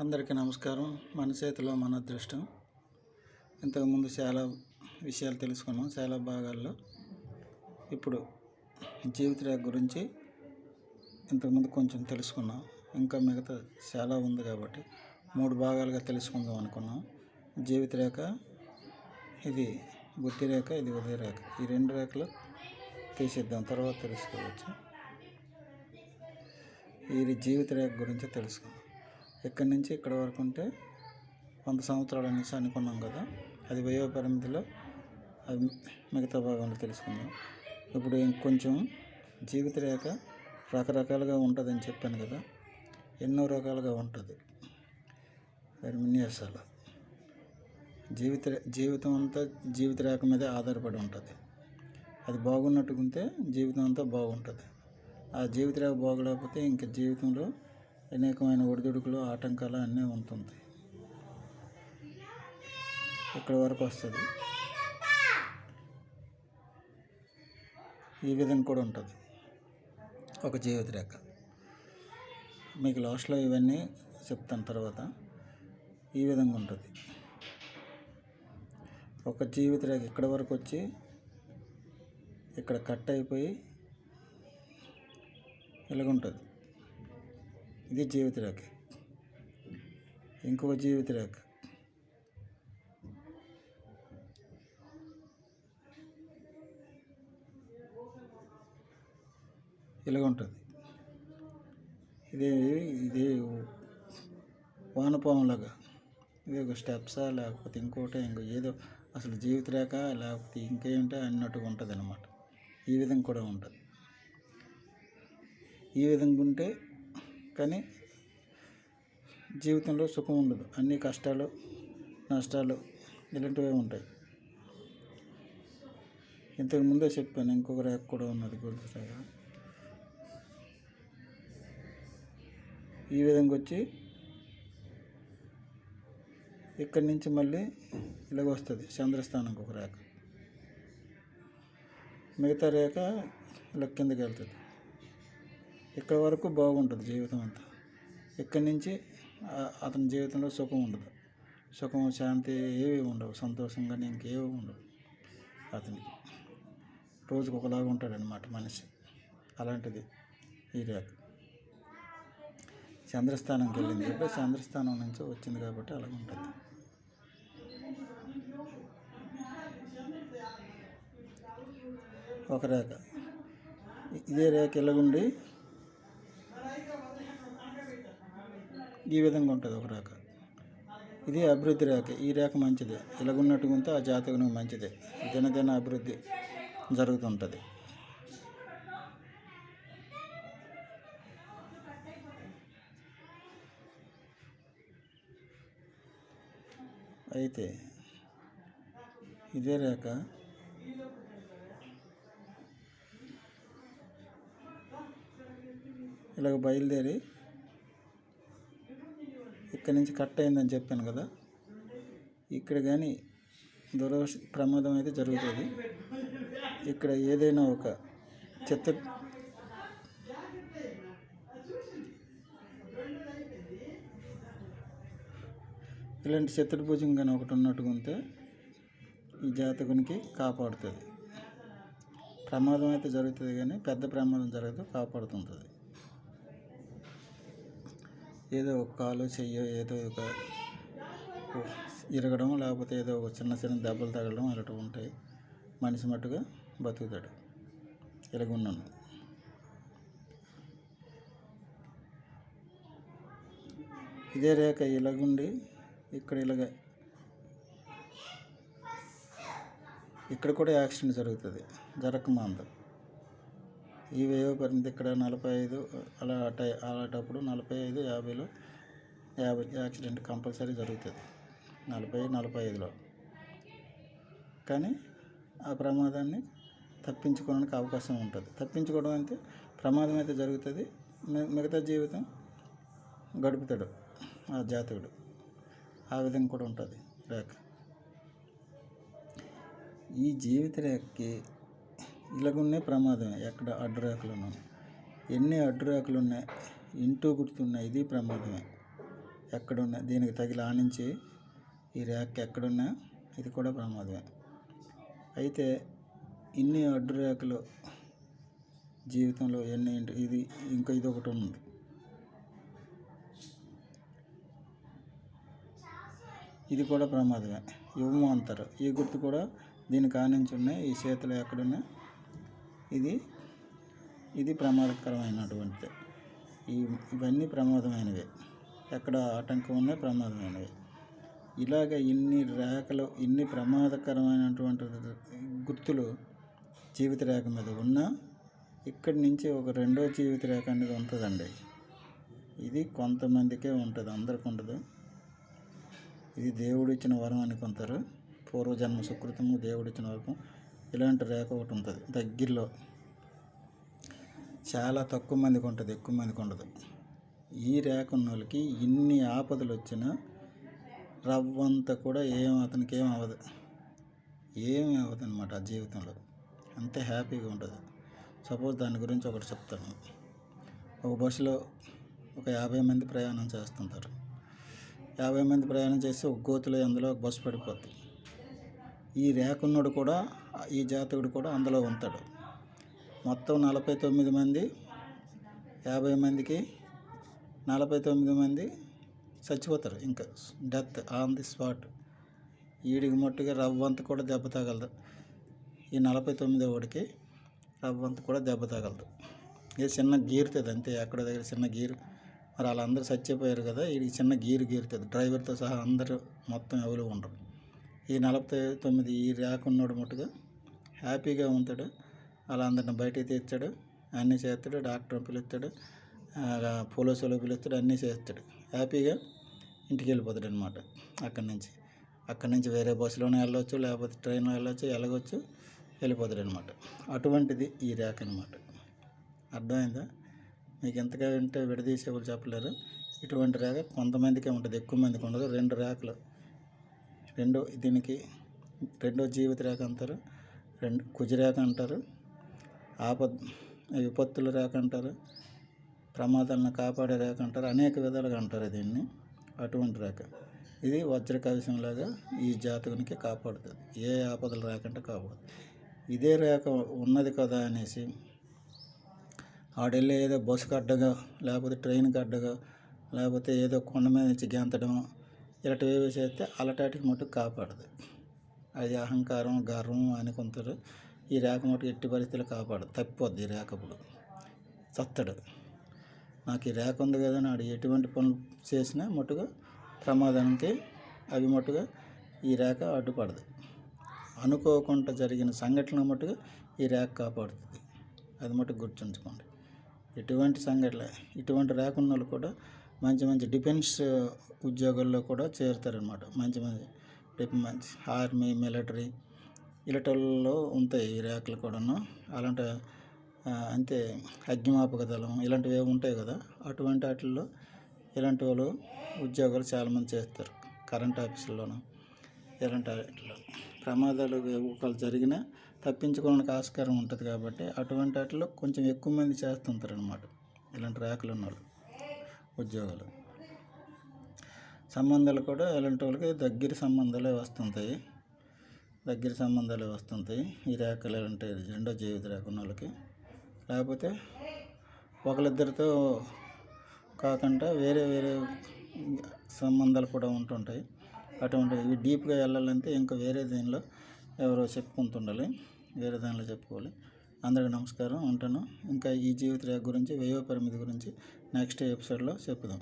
అందరికీ నమస్కారం. మన చేతిలో మన అదృష్టం. ఇంతకుముందు చాలా విషయాలు తెలుసుకున్నాం చాలా భాగాల్లో. ఇప్పుడు జీవిత రేఖ గురించి ఇంతకుముందు కొంచెం తెలుసుకున్నాం. ఇంకా మిగతా చాలా ఉంది కాబట్టి మూడు భాగాలుగా తెలుసుకుందాం అనుకున్నాం. జీవిత రేఖ ఇది బుద్ధి రేఖ ఇది ఉదయ రేఖ. ఈ రెండు రేఖలు తీసేద్దాం తర్వాత తెలుసుకోవచ్చు. ఇది జీవిత రేఖ గురించి తెలుసుకుందాం. ఇక్కడి నుంచి ఇక్కడ వరకు ఉంటే వంద సంవత్సరాలు అనేసి అనుకున్నాం కదా. అది వయో పరిమితిలో అది మిగతా భాగంలో తెలుసుకుందాం. ఇప్పుడు ఇంకొంచెం జీవిత రేఖ రకరకాలుగా ఉంటుందని చెప్పాను కదా. ఎన్నో రకాలుగా ఉంటుంది. దాని విన్యాసాలు. జీవిత జీవితం అంతా జీవిత రేఖ మీదే ఆధారపడి ఉంటుంది. అది బాగున్నట్టుకుంటే జీవితం అంతా బాగుంటుంది. ఆ జీవిత రేఖ బాగలేకపోతే ఇంకా జీవితంలో అనేకమైన ఒడిదుడుకులు ఆటంకాలు అన్నీ ఉంటుంది ఇక్కడ వరకు వస్తుంది? ఈ విధంగా కూడా ఉంటుంది. ఒక జీవిత రేఖ. మీకు లాస్ట్లో ఇవన్నీ చెప్తాను తర్వాత. ఈ విధంగా ఉంటుంది. ఒక జీవిత రేఖ ఇక్కడ వరకు వచ్చి ఇక్కడ కట్ అయిపోయి ఇలాగుంటుంది. ఇది జీవిత రేఖ. ఇంకొక జీవిత రేఖ. ఇలాగ ఉంటుంది. ఇది ఇది వానపాములాగా. ఇది ఒక స్టెప్సా లేకపోతే ఇంకోటి ఇంకో ఏదో అసలు జీవిత రేఖ లేకపోతే ఇంకేంటో అన్నట్టుగా ఉంటుంది అనమాట ఈ విధంగా కూడా ఉంటుంది. ఈ విధంగా ఉంటే కానీ జీవితంలో సుఖం ఉండదు. అన్ని కష్టాలు నష్టాలు ఇలాంటివే ఉంటాయి. ఇంతకు ముందే చెప్పాను ఇంకొక ర్యాక్ కూడా ఉన్నది గుర్తు ఈ విధంగా వచ్చి ఇక్కడి నుంచి మళ్ళీ ఇలాగ వస్తుంది చంద్రస్థానంకి ఒక రేఖ. మిగతా రేఖ ఇలా కిందకి వెళ్తుంది. ఇక్కడ వరకు బాగుంటుంది జీవితం అంతా. ఇక్కడి నుంచి అతని జీవితంలో సుఖం ఉండదు. సుఖం శాంతి ఏవి ఉండవు. సంతోషం కానీ ఇంకేవి ఉండవు అతనికి. రోజుకు ఒకలాగా ఉంటాడనమాట మనిషి. అలాంటిది ఈ రేఖ. చంద్రస్థానంకి వెళ్ళింది. ఎప్పుడో చంద్రస్థానం నుంచి వచ్చింది కాబట్టి అలా ఉంటుంది. ఒక రేఖ. ఇదే రేఖ ఇలాగుండి ఈ విధంగా ఉంటుంది ఒక రేఖ. ఇది అభివృద్ధి రేఖ. ఈ రేఖ మంచిదే. ఇలాగున్నట్టుగా ఉంటే ఆ జాతకం మంచిదే. దినదిన అభివృద్ధి జరుగుతుంటుంది. అయితే ఇదే రేఖ. ఇలాగ బయలుదేరి ఇక్కడి నుంచి కట్ అయిందని చెప్పాను కదా. ఇక్కడ కానీ దురవశ ప్రమాదం అయితే జరుగుతుంది. ఇక్కడ ఏదైనా ఒక చెత్త ఇలాంటి చెత్తడి భుజం కానీ ఒకటి ఉన్నట్టుగా ఉంటే ఈ జాతకునికి కాపాడుతుంది. ప్రమాదం అయితే జరుగుతుంది కానీ పెద్ద ప్రమాదం జరగదు కాపాడుతుంటుంది. ఏదో ఒక కాలు చెయ్యో ఏదో ఒక ఇరగడం లేకపోతే ఏదో ఒక చిన్న చిన్న దెబ్బలు తగలడం అలాంటివి ఉంటాయి. మనిషి మట్టుగా బతుకుతాడు. ఇలాగున్నాను ఇదే రేఖ ఇలాగుండి ఇక్కడ ఇలాగ ఇక్కడ కూడా యాక్సిడెంట్ జరుగుతుంది. జరగకమాందు ఈ వేవ పరిమితి ఇక్కడ నలభై ఐదు అలా టై అలాంటప్పుడు నలభై ఐదు యాభైలో యాభై యాక్సిడెంట్ కంపల్సరీ జరుగుతుంది. నలభై నలభై ఐదులో. కానీ ఆ ప్రమాదాన్ని తప్పించుకోవడానికి అవకాశం ఉంటుంది. తప్పించుకోవడం అంటే ప్రమాదం అయితే జరుగుతుంది. మిగతా జీవితం గడుపుతాడు ఆ జాతకుడు. ఆ విధంగా కూడా ఉంటుంది రేఖ. ఈ జీవిత రేఖకి ఇలాగున్నే ప్రమాదమే ఎక్కడ అడ్డు ఎన్ని అడ్డురేఖలు ఉన్నాయి ఇంటూ గుర్తున్నాయి ఇది ప్రమాదమే. ఎక్కడున్నా దీనికి తగిలి ఆనించి ఈ రేఖ ఎక్కడున్నా ఇది కూడా ప్రమాదమే. అయితే ఇన్ని అడ్డురేఖలు జీవితంలో ఎన్ని ఇది ఇంకా ఇది ఒకటి ఉంది ఇది కూడా ప్రమాదమే. యువము అంటారు ఈ గుర్తు కూడా దీనికి ఆనించి ఉన్నాయి ఈ చేతులు ఎక్కడున్నా ఇది ఇది ప్రమాదకరమైనటువంటిది. ఈ ఇవన్నీ ప్రమాదమైనవి. ఎక్కడ ఆటంకం ఉన్నా ప్రమాదమైనవి. ఇలాగ ఇన్ని రేఖలు ఇన్ని ప్రమాదకరమైనటువంటి గుర్తులు జీవిత రేఖ మీద ఉన్నా ఇక్కడి నుంచి ఒక రెండో జీవిత రేఖ అనేది ఉంటుందండి. ఇది కొంతమందికే ఉంటుంది అందరికి ఉండదు. ఇది దేవుడు ఇచ్చిన వరం అనుకుంటారు పూర్వజన్మ సుకృతము దేవుడు ఇచ్చిన ఇలాంటి రేఖ ఒకటి ఉంటుంది దగ్గరలో. చాలా తక్కువ మందికి ఉంటుంది ఎక్కువ మందికి ఉండదు. ఈ రేఖ ఉన్న వాళ్ళకి ఇన్ని ఆపదలు వచ్చినా రవ్వంతా కూడా ఏం అతనికి ఏం అవ్వదు. ఏమి అవ్వదు అనమాట ఆ జీవితంలో. అంతే హ్యాపీగా ఉంటుంది. సపోజ్ దాని గురించి ఒకటి చెప్తాను. ఒక బస్సులో ఒక యాభై మంది ప్రయాణం చేస్తుంటారు. యాభై మంది ప్రయాణం చేసి ఒక గోతులో అందులో ఒక బస్సు పడిపోద్ది. ఈ రేఖ ఉన్నోడు కూడా ఈ జాతకుడు కూడా అందులో ఉంటాడు. మొత్తం నలభై తొమ్మిది మంది యాభై మందికి నలభై తొమ్మిది మంది చచ్చిపోతారు ఇంకా. డెత్ ఆన్ ది స్పాట్ ఈడికి మట్టుగా రవ్వంత కూడా దెబ్బ తగలదు. ఈ నలభై తొమ్మిది వాడికి రవ్వంత కూడా దెబ్బ తగలదు. ఇది చిన్న గీరుతుంది అంతే ఎక్కడ దగ్గర చిన్న గీరు. మరి వాళ్ళందరూ చచ్చిపోయారు కదా ఇది చిన్న గీరు గీరుతుంది డ్రైవర్తో సహా అందరూ మొత్తం ఎవరు ఉండరు. ఈ నలభై తొమ్మిది ఈ ర్యాక్ ఉన్నాడు మట్టుగా హ్యాపీగా ఉంటాడు. అలా అందరిని బయటికి తెచ్చాడు అన్నీ చేస్తాడు. డాక్టర్ పిలుస్తాడు. పోలీసులు పిలుస్తాడు. అన్నీ చేస్తాడు. హ్యాపీగా ఇంటికి వెళ్ళిపోతాడు అనమాట అక్కడి నుంచి. అక్కడి నుంచి వేరే బస్సులోనే వెళ్ళొచ్చు లేకపోతే ట్రైన్లో వెళ్ళొచ్చు వెళ్ళగొచ్చు వెళ్ళిపోతాడు అనమాట అటువంటిది ఈ ర్యాక్ అనమాట అర్థమైందా? మీకు ఎంతగా ఉంటే విడదీసే వాళ్ళు చెప్పలేరు. ఇటువంటి రేఖ కొంతమందికే ఉంటుంది ఎక్కువ మందికి ఉండదు. రెండు రేఖలు రెండో దీనికి రెండో జీవిత రేఖ అంటారు. రెండు కుజరేఖ అంటారు ఆపద్ విపత్తుల రేఖ అంటారు ప్రమాదాలను కాపాడే రేఖ అంటారు అనేక విధాలుగా అంటారు దీన్ని. అటువంటి రేఖ. ఇది వజ్ర కవచంలాగా ఈ జాతకునికి కాపాడుతుంది. ఏ ఆపదలు రాకుండా అంటే కాపాడుతుంది. ఇదే రేఖ ఉన్నది కదా అనేసి ఆడెళ్ళి ఏదో బస్సు అడ్డగా లేకపోతే ట్రైన్కి అడ్డగా లేకపోతే ఏదో కొండ మీద నుంచి గెంతడం ఇలాంటివి చేస్తే అలటాటికి మటుకు కాపాడదు అది అహంకారం గర్వం అనుకుంటారు ఈ రేఖ మటుకు ఎట్టి పరిస్థితులు కాపాడు తప్పిపోద్ది ఈ రేఖ అప్పుడు. చత్తడు. నాకు ఈ రేఖ ఉంది కదా నాడు ఎటువంటి పనులు చేసినా మటుగా ప్రమాదానికి అవి మటుగా ఈ రేఖ అడ్డుపడదు. అనుకోకుండా జరిగిన సంఘటన మటుగా ఈ రేఖ కాపాడుతుంది. అది మటుకు గుర్తుంచుకోండి. ఎటువంటి సంఘటన ఇటువంటి రేఖ ఉన్న వాళ్ళు కూడా మంచి మంచి డిఫెన్స్ ఉద్యోగాల్లో కూడా చేరుతారనమాట మంచి మంచి డిఫ్ మంచి ఆర్మీ మిలిటరీ ఇలాంటిలో ఉంటాయి ఈ రేఖలు కూడాను. అలాంటి అంతే అగ్నిమాపక దళం ఇలాంటివి ఉంటాయి కదా అటువంటి వాటిల్లో ఇలాంటి వాళ్ళు ఉద్యోగాలు చాలామంది చేస్తారు కరెంట్ ఆఫీసుల్లోనూ ఇలాంటి వాటిలో ప్రమాదాలు ఒకళ్ళు జరిగినా తప్పించుకోవడానికి ఆస్కారం ఉంటుంది కాబట్టి అటువంటి వాటిలో కొంచెం ఎక్కువ మంది చేస్తుంటారు అనమాట ఇలాంటి రేఖలు ఉన్నవాళ్ళు ఉద్యోగాలు. సంబంధాలు కూడా ఇలాంటి వాళ్ళకి దగ్గర సంబంధాలే వస్తుంటాయి. దగ్గర సంబంధాలే వస్తుంటాయి. ఈ రేఖలు అంటే రెండో జీవిత రేఖ ఉన్న వాళ్ళకి. లేకపోతే ఒకరిద్దరితో కాకుండా వేరే వేరే సంబంధాలు కూడా ఉంటుంటాయి. అటువంటి ఇవి డీప్గా వెళ్ళాలంటే ఇంకా వేరే దీనిలో ఎవరో చెప్పుకుంటుండాలి. వేరే దానిలో చెప్పుకోవాలి. అందరికీ నమస్కారం. ఉంటాను. ఇంకా ఈ జీవిత రేఖ గురించి వ్యయ పరిమితి గురించి నెక్స్ట్ ఎపిసోడ్లో చెప్పుదాం.